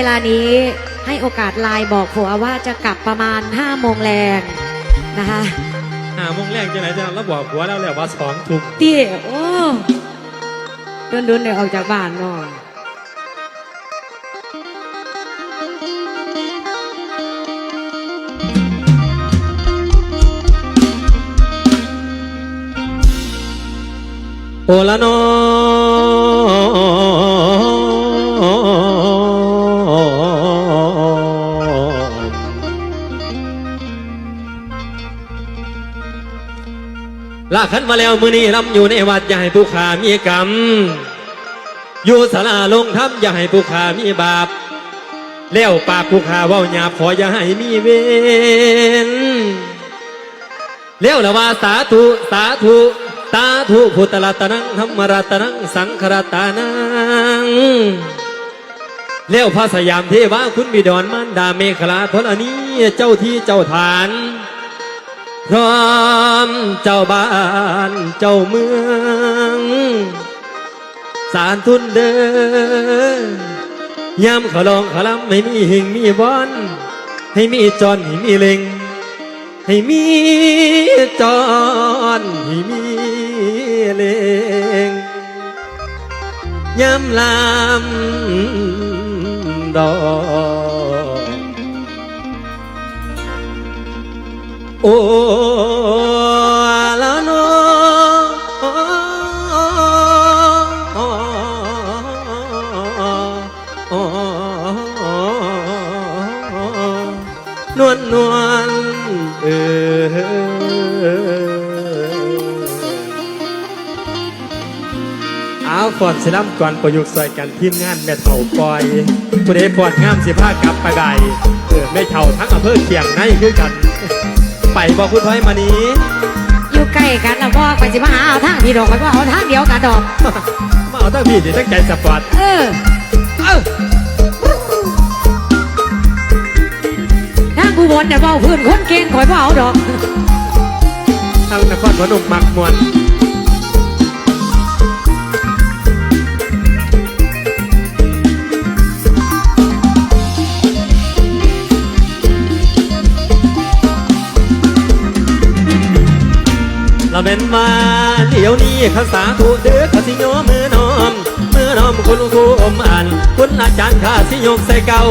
เวลานี้ให้โอกาสไลน์บอกผัวว่าจะกลับประมาณ5โมงแรงนะคะหาโมงแรกจะไหนจะเราบอกผัวแล้วแหละว่าสองทุ่มเตี้ยโอ้โดนโดนๆเดี๋ยวออกจากบ้านเนาะโอละนอ ลาขันมาแล้วมือนี้ลำอยู่ในวัดอย่าให้ผู้ขามีกรรม อยู่ศาลาลงทับอย่าให้ผู้ขามีบาปแล้วปากผู้ขาว่าหยาบขออย่าให้มีเวรเลี้ยวละว่าสาธุสาธุตาธุพุทธรัตนังธรรมรัตนังสังขรัตานังเลี้ยวพระสยามเทวาคุณบิดรมันดาเมฆลาธรณีเจ้าที่เจ้าฐาน พร้อมเจ้าบ้านเจ้าเมือง สารทุนเดินยามเขาลองเขาลำไม่มีหิงมีบอน ให้มีจอนให้มีเล็ง ให้มีจอนให้มีเลงย้ำลำดอกโอ้ นวลนวลเออเอาฟอนสิลัมก่อนประยุกต์ใส่กันทีมงานแม่เถ่าปอยผู้ใดฟอนงามสิผ้ากลับไปใดเออแม่เถ่าทั้งอำเภอเขียงในคือกัน ไปบอกคุณพ้อยมานี้อยู่ใกล้กันแล้วพ่อไปสิมาหาเอาทางพี่ดอกไปว่าเอาทางเดียวกันดอกมาเอาตั้งพี่ดิตั้งใจสปอร์ตเออ เอ้าทางผู้บนเนี่ยเว่าพื้นคนเก่งคอยว่าเอาดอกทางนครพนมมักมวนเราเป็นว่าเดี๋ยวนี้ข้าสาธุเดือข้าสิโยมือนอมมือนอม คุณครูอมอ่าน คุณอาจารย์ข้าสิโยกใส่เก้า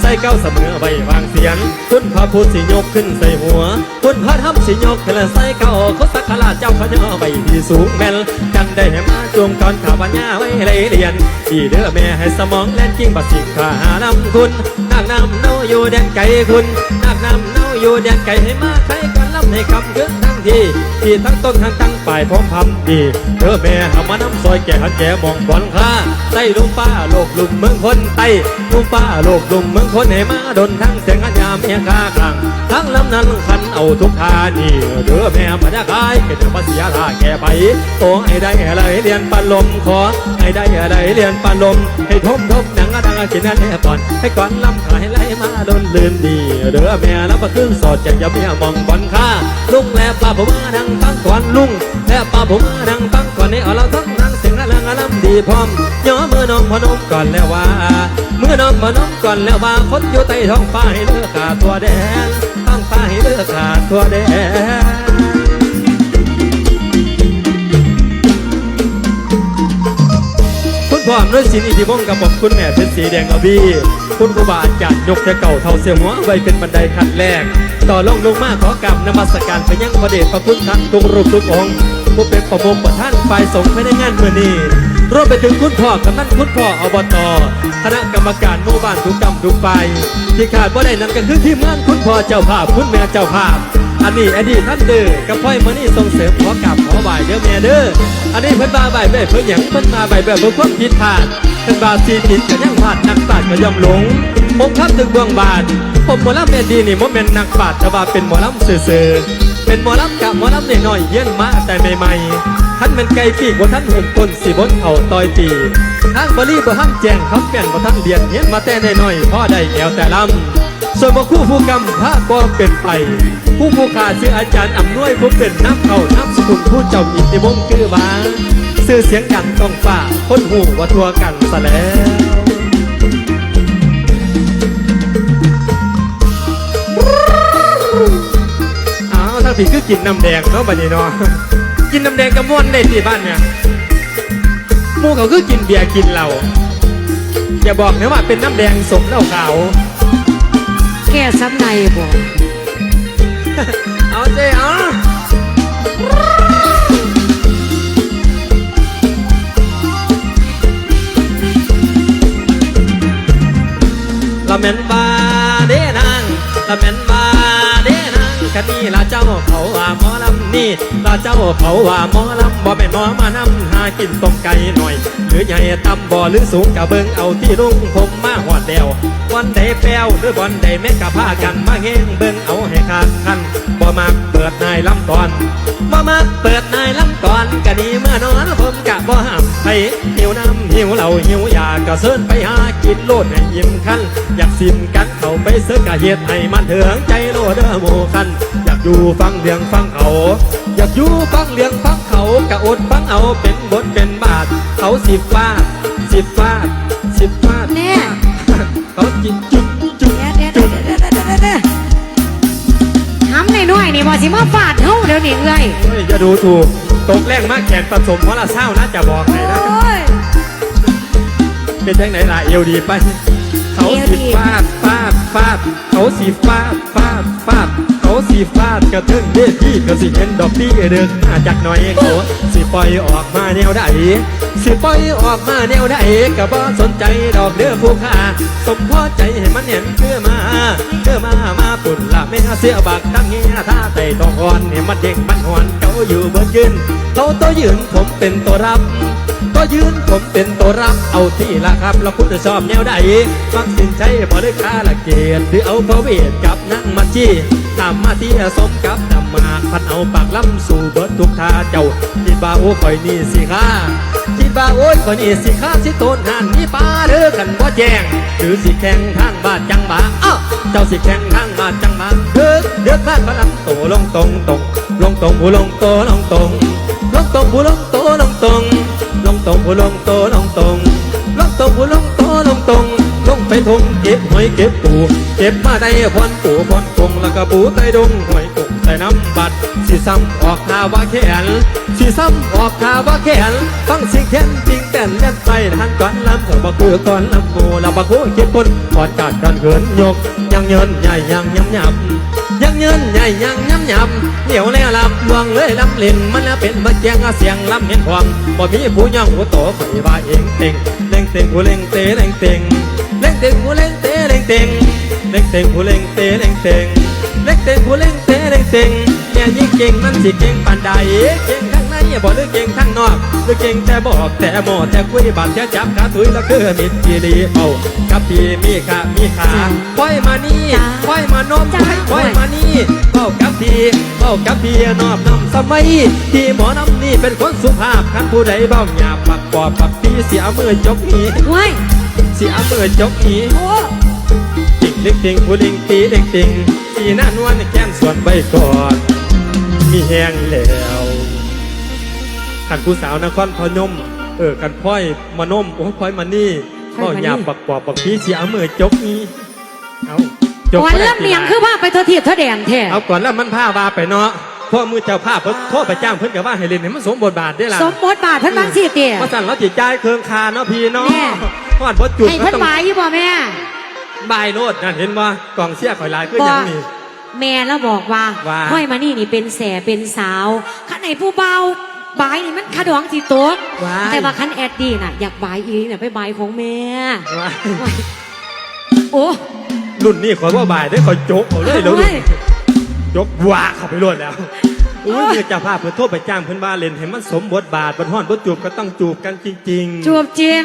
ใส่เก้าเสมอใบวางเสียง คุณพระพุทธสิยกขึ้นใส่หัว คุณพระธรรมสิยกขึ้นใส่เก้าเขาสักกาเจ้าขยอใบที่สูงแม่นจังได้ให้มาจวงตอนข่าวปัญญาไว้เลยเรียนที่เด้อแม่ให้สมองแล่นกิ้งบัดสิงขาหานำคุณนักนำเนาอยู่แดนไกลคุณนักนำเนาอยู่แดนไกลให้มาใครกัน ลำให้คำเกินทั้งทีที่ทั้งต้นทั้งตั้งปลายพร้อมพำดีเด้อแม่หามาน้ำซอยแก่หันแก่มองบอลค่าใต้ลุงป้าโลกลุมเมืองคนไต้ลุงป้าโลกลุมเมืองคนให้มาดนทั้งเสียงอัญญาเมียกาคลังทั้งลำนั้นคันเอาทุกทานี่เด้อแม่มาได้ขายเกิดภาษีราแก่ไปโอ้ให้ได้อะไรเรียนปันลมขอให้ได้อะไรเรียนปันลมให้ทบทบหนังดังกินนั่นให้ก่อนให้ก่อนลำขายไหลมาดนลืมดีเด้อแม่แล้วมาขึ้นสอดจากยาเมียมองบอลค่าลุงและป้าผมมานั่งตั้งก่อนลุงและป้าผมมานั่งตั้งก่อนในอ๋อาเราทั้งนั่งเสียงละลังอลำดีพร้อมย่อมือน้องพนมก่อนแล้วว่าเมื่อน้องพนมก่อนแล้วว่าคนอยู่ใต้ท้องฟ้าให้เลือกขาตัวแดงท้องฟ้าให้เลือกขาตัวแดง คุณพ่ออนุสินอิทธิวงศ์กับผมคุณแม่เพชรสีแดงอบีคุณครูบาอาจารย์ยกแค่เก่าเท่าเสียหัวไว้เป็นบันไดขั้นแรก ต่อลงลงมาขอกราบนมัสการไปยังพระเดชพระคุณท่านทุกรูปทุกองค์ผู้เป็นประมงประท่านฝ่ายสงฆ์ภายในงานเมื่อนี้รวมไปถึงคุณพ่อกำนันคุณพ่ออบตคณะกรรมการหมู่บ้านทุกกรรมทุกฝ่ายที่ขาดว่าได้นั่นก็คือทีมงานคุณพ่อเจ้าภาพคุณแม่เจ้าภาพ อันนี้อดีตท่านเด้อกับพ่อยมานี่ส่งเสริมขอกราบขอไหวเด้อแม่เด้ออันนี้เพิ่นมาไหวแม่เพิ่นหยังเพิ่นมาไหวแบบเพิ่นความผิดพลาดเพิ่นบาปสีผิดก็ยังพลาดนักปราชญ์ก็ย่อมหลงผมครับถึงเบื้องบาทผมหมอลำแม่ดีนี่บ่แม่นนักปราชญ์แต่ว่าเป็นหมอลำซื่อๆเป็นหมอลำกับหมอลำน้อยๆเยี่ยนมาแต่ใหม่ๆท่านเป็นไก่ปีกบ่ท่านหุ่นต้นสิบนเข่าต่อยตีทางบรีบ่ท่านแจงคำแก่ยนบ่ท่านเรียนเฮียนมาแต่น้อยๆพ่อได้แก้วแต่ลำ ส่วนบ่คู่ผู้กมพระก็เป็นไป ผู้ผู้ขาดซื้ออาจารย์อ่ำนวยผู้เป็นน้ำเขาน้ำสุลผู้เจ้าอิทธิมงคือวาซื้อเสียงดังต้องฝ่าพ้นหูว่าทัวกันซะแล้วอ้าวทั้งพี่คือกินน้ำแดงเนาะบัดนี้เนาะกินน้ำแดงกระม่วนได้ที่บ้านเนี่ยมูเขาคือกินเบียร์กินเหล้าอย่าบอกนะว่าเป็นน้ำแดงสมเหล้าขาว ก้ซ้ำในบอกเอาเจ้เอาละเม็นบาเด้นางละเม็นบา เด้นางกันนี่ละเจ้าเขาว่าหมอลำนี่ละเจ้าเขาว่าหมอลำบ่เป็นหมอมานำหากินต้มไก่หน่อย หรือใหญ่ต่ำบ่หรือสูงกะเบิงเอาที่ลุงผมมาหอดเดียววันใดแป้วหรือวันใดแม่กะพากันมาเฮงเบิงเอาให้ขาดคันบ่มักเปิดนายลำตอนบ่มักเปิดนายลำก่อนกะดีเมื่อนอนผมกะบ่หา มไปหิวน้ำหิวเหล้าหิวยาก็เสินไปหากินโลดให้ยิ้มคันอยากสิมกันเข้าไปเสือกะเฮ็ดให้มันเถืองใจโลดเด้อหมู่คันอยากอยู่ฟังเรื่องฟังเขา อยากอยู่ฟังเรื่องฟังเขากะอดฟังเอาเป็นบทเป็นบาท เขาสิฟาดสิฟาดสิฟาดแน่เขาจิจุดจุดเดี๋ยวเดี๋ยวเดี๋ยวเดี๋ยวเดี๋ยวเดี๋ยวเดี๋ยวทำในน้อยๆนี่บอสิมาฟาดเฮาเดี๋ยวนี้เอ้ยเฮ้ยอย่าดูถูก ตกแรงมากแขนผสมเพราะละเศร้านะจะบอกให้นะโอ้ย เป็นจังไหนล่ะเอวดีไปเขาเอวดีสีฟาดฟาดฟาดเขาสีฟาดฟาดฟาด เขาสีฟาดกระเทิงเวทีก็สิเห็นดอกที่เดินมาจากหน่อยเขาสิปล่อยออกมาแนวใดสิปล่อยออกมาแนวใดก็บ่สนใจดอกเด้อผู้ค้าสมพอใจให้มันเห็นเพื่อมาเพื่อมามาปุ่นละแม่เสียบักตั้งเงี้ยท่าไต่ตองอ่อนเนี่ยมันเด้งมันหวนเขาอยู่เบิดยืนเขาตัวยืนผมเป็นตัวรับ ก็ยืนผมเป็นตัวรับเอาที่ละครับ แล้วคุณจะชอบแนวใดฟังสินใจบ่ได้ค่าละเกียรติหรือเอาพระเวทกับนั่งมาจี้ตามมาที่สมกับนำมาพันเอาปากล้ำสู่เบิดทุกท่าเจ้าคิดว่าโอ้คอยนี่สิค่าคิดว่าโอ้ยคอยนี่สิค่าสิโตนหันนี่ปลาเด้อกันบ่แจ้งหรือสิแข่งทางบานจังหวะอ้าวเจ้าสิแข่งทางบานจังหวะเด้อเด้อบ้านพลังโตลงตรงตรงลงตรงหูลงโตลงตรงลงตรงหูลงโตลงตรง ตรงหูลงโตลงตรงลงตรงหูลงโตลงตรงลงไปทงเก็บหอยเก็บปูเก็บมาได้พรปูพรคงแล้วก็ปูใต้ดงหอยกุกใส่น้ำบัดสีซ้ำออกหาว่าแขนสีซ้ำออกหาว่าแขนฟังเสียงแขนจริงแต่นเล่นไปทางก่อนลำเถอะบักคือก่อนลำโมล้วบักโคเก็บคนกอดกาดกันเขินยกยังเยินใหญ่ยังยำยำ เงินใหญ่ยังย้ำยำเหนียวแล้วลำดวงเลยลำเล่นมันแล้วเป็นมาแจงเสียงลำเห็นควงบ่มีผู้ย่องหัวโตข่อยว่าเองเต็งเล่งเต็งผู้เล่งเตเล่งเต็งเล่งเต็งผู้เล่งเตเล่งเต็งเล่งเต็งผู้เล่งเตเล่งเต็งเล่งเต็งผู้เล่งเตเล่งเต็งเนี่ยยิ่งเก่งมันสิเก่งปานใดเก่ง บ่หรือเก่งทั้งนอกหรือเก่งแต่บอกแต่หมอแต่คุยบาดแต่จับขาถุยแล้วคือมิตรที่ดีเอากับพี่มีค่ามีขาปล่อยมานี่ปล่อยมานมปล่อยมานี่เฝ้ากับพี่เฝ้ากับพี่นอบนำสมัยที่หมอนำนี่เป็นคนสุภาพคันผู้ใดเบ้าหยาบปักปอบปักพี่เสียมือจกหีเว้ยเสียมือจกหีโอ้ติงเล็กติงผู้ลิงตีเล็กติงสีหน้านวลแก้มส่วนใบก่อนมีแห้งแล้ว ขันผู้สาวนครพนม เออกันพ่อยมานมโอ้ยพ่อยมานี่ก็หยาบปักปอบปักพี่เสียมือจกหีเอาจกวันบ่ได้ละเมียงคือว่าไปเทอเทียบเทอแดงแท้เอาก่อนแล้วมันผ้าวาไปเนาะเพราะมือเจ้าภาพเพิ่นโทษไปจ้างเพิ่นกับว่าให้เล่นให้มันสมบทบาทได้ล่ะสมบทบาทเพิ่นบางสิเตี้ยเพราะสั่นเราจิตใจายเครืองคาเนาะพี่เนาะแน่ทอดบดจุดให้ก็เพิ่นต้องบายอยู่บ่แม่บายโลดนั่นเห็นว่ากองเสียข่อยหลายคือหยังนี่แม่แล้วบอกว่าว่าห้อยมานี่นี่เป็นแสเป็นสาวขันไหนผู้เบา บายนี่มันขะดองสิตกว้าย แต่ว่าขันแอดดี้น่ะอยากบายอีน่ะไปบายของแม่ว่าโอ้รุ่นนี้ข่อยว่าบายได้ข่อยโจกเอาเลยแล้วโอ้ลูยกยกว่าเข้าไปรวดแล้วอุ้ยมือเจ้าภาพเพิ่นโทษไปจ้างเพิ่นว่าเล่นให้มันสมบทบาทบนห้อนบดจูบก็ต้องจูบกันจริงๆจวบจริง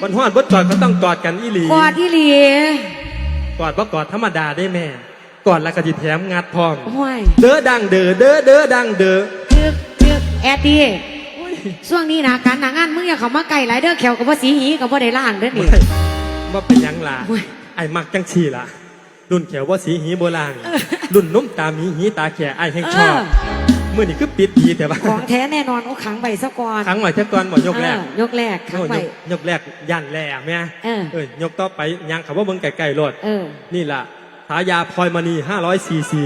บนห้อนบดกอดก็ต้องกอดกันอีหลีกอดที่หลีกอดบ่กอดธรรมดาได้แม่กอดแล้วก็สิแถมงัดพร้อม ห้วยเด้อดังเด้อเด้อเด้อดังเด้อ คือคือ แอดดี้ช่วงนี้นะการหนางานมึงอย่าเข้ามาไกลหลายเด้อแขวกับว่าสีหีกับว่าได้ล่างเด้อนี่ว่าเป็นหยังล่ะโอ้ยไอ้มักจังชีล่ะ รุ่นเขียวว่าสีหีโบราณรุ่นนุ่มตามีหีตาแขไอ้แห่งชอบมื่อนี่คือปิดดีแต่ว่าของแท้แน่นอนโอ้ขังใบซะก่อนครั้งใหม่เท่าก่อนบ่ยกแรกเออยกแรกขังโอ้ใบยกยกแรกย่านแร่แม่เออเอ้ยยกต่อไปยังขับว่าเบิ่งไก่ๆโลดเออนี่ล่ะฉายาพลอยมณี500ซีซี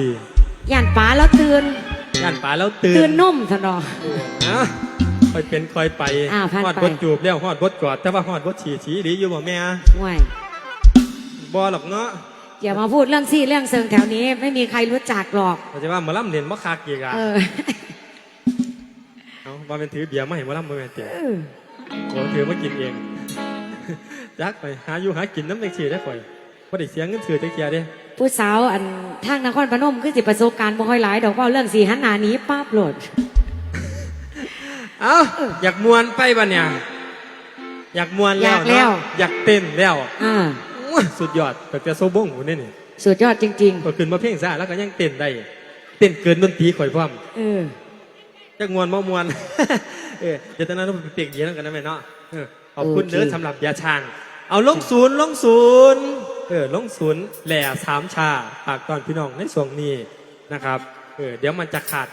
ย่านป๋าแล้วตื่น ย่านป่าแล้วตื่นตื่นนุ่มทนอ นะคอยเป็นคอยไปอ่าผ่านฮอดไป บดจูบแล้วฮอดบดกอด แต่ว่าฮอดบดฉี่ฉี่ดีอยู่บ่แม่ห่วยบ่หรอกเนาะอย่ามาพูดเรื่องซี่เรื่องเซิงแถวนี้ ไม่มีใครรู้จักหรอกเขาจะว่าหมาล่ำเรียนบ่คักอีกอะเออเอาว่าเป็นถือเบียร์มาให้หมาล่ำบ่แม่นเตี้ยเออโอ้ถือมากินเอง จักไปหาอยู่หากินน้ำแตงฉี่ได้ข่อยบ่ได้เสียเงินถือจักเทียเด้ ผู้สาวอันทางนครพนมคือสิประสบการณ์บ่ค่อยหลายดอกเว่าเรื่องสีหันหนาหนี้ป้าบโหลดเอ้าอยากมวนไปบ่เนี่ย อยากมวนแล้วอยากแล้ว เนาะอยากเต้นแล้วอ่าโอ้ยสุดยอดแต่แต่โซบงหูนี่นี่สุดยอดจริง ก็ขึ้นมาเพลงซ่าแล้วก็ยังเต้นได้เต้นเกินดนตรีข่อยพร้อมๆ เออ จักมวนบ่มวน เออเดี๋ยวตอนนั้นเราไปเปียกเดียวกันนะแม่เนาะเออขอบคุณโอเคเด้อสำหรับยาช่างเอาลงศูนย์ลงศูนย์ เออลงศูนย์แหล่สามชาฝากตอนพี่น้องในส่วงนี้นะครับ เออเดี๋ยวมันจะขาด